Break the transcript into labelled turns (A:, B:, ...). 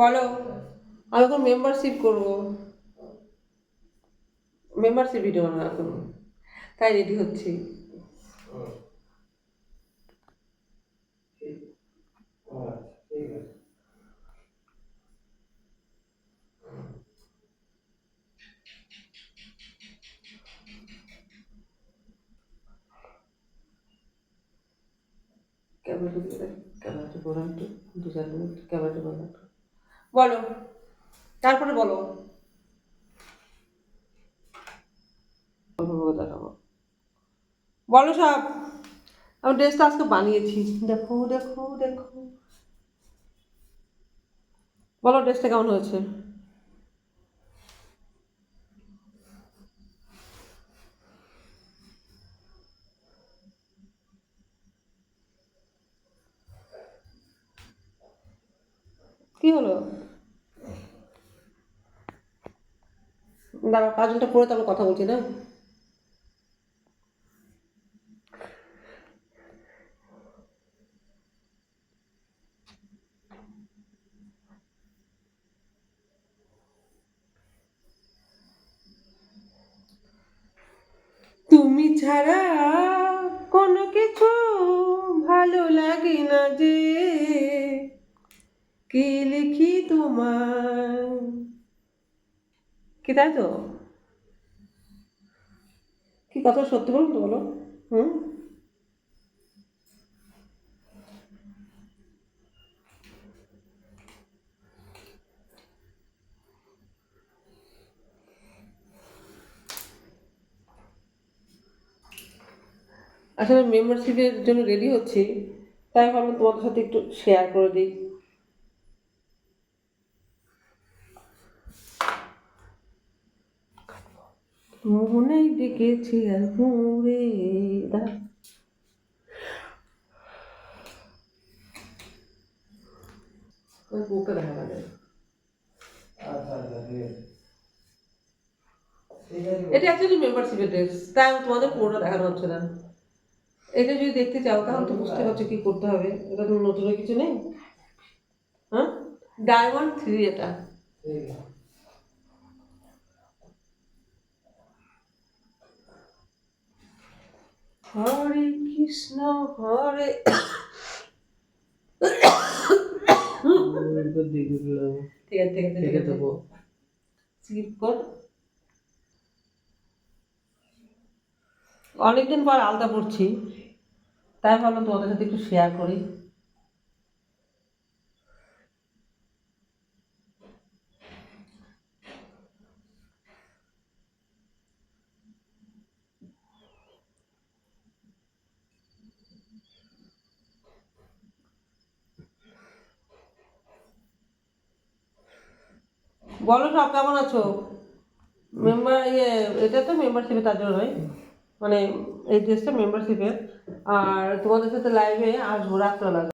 A: বলো। আমি এখন মেম্বারশিপ করব। মেম্বারশিপ ভিডিও বানাবো এখন। তাই রেডি হচ্ছি।
B: আছে
A: ক্যামেরাটা চার মিনিট ক্যামেরাটা একটু বলো। তারপরে বলো। বলো সব। আমি ড্রেসটা আজকে বানিয়েছি। দেখো দেখো দেখো। বলো ড্রেসটা কেমন হয়েছে? কি হলো? দাঁড়াও, কাজলটা পরে তারপর কথা বলছি, না? তুমি ছাড়া কোনো কিছু ভালো লাগে না যে, কি লিখি তোমার? কি তাই তো? কি কথা সত্যি বলুন তো বলো। হুম? আসলে মেম্বারশিপের জন্য রেডি হচ্ছি, তাই ভাবলাম তোমাদের সাথে একটু শেয়ার করে দিই। মনেই ডেকেছি ঘুরে। ওই দেখা যায় এটা অ্যাকচুয়ালি মেম্বারশিপের ড্রেস তাই তোমাদের পুরোটা দেখানো হচ্ছে না। এটা যদি দেখতে চাও তাহলে তো বুঝতে পারছ কি করতে হবে। এটা তো নতুন কিছু নেই। হ্যাঁ? ডায়মন্ড থ্রি এটা
B: ঠিক আছে
A: হরে কৃষ্ণ হরে ঠিক আছে ঠিক আছে স্কিপ কর। অনেকদিন পর আলতা পড়ছি তাই ভাবলাম তোমাদের সাথে একটু শেয়ার করি। বলো সব, কেমন আছো? মেম্বার ইয়ে এটা তো মেম্বারশিপে তার জন্য নয়। মানে এই ড্রেসটা মেম্বারশিপের আর তোমাদের সাথে লাইভে আসব রাত্রবেলা।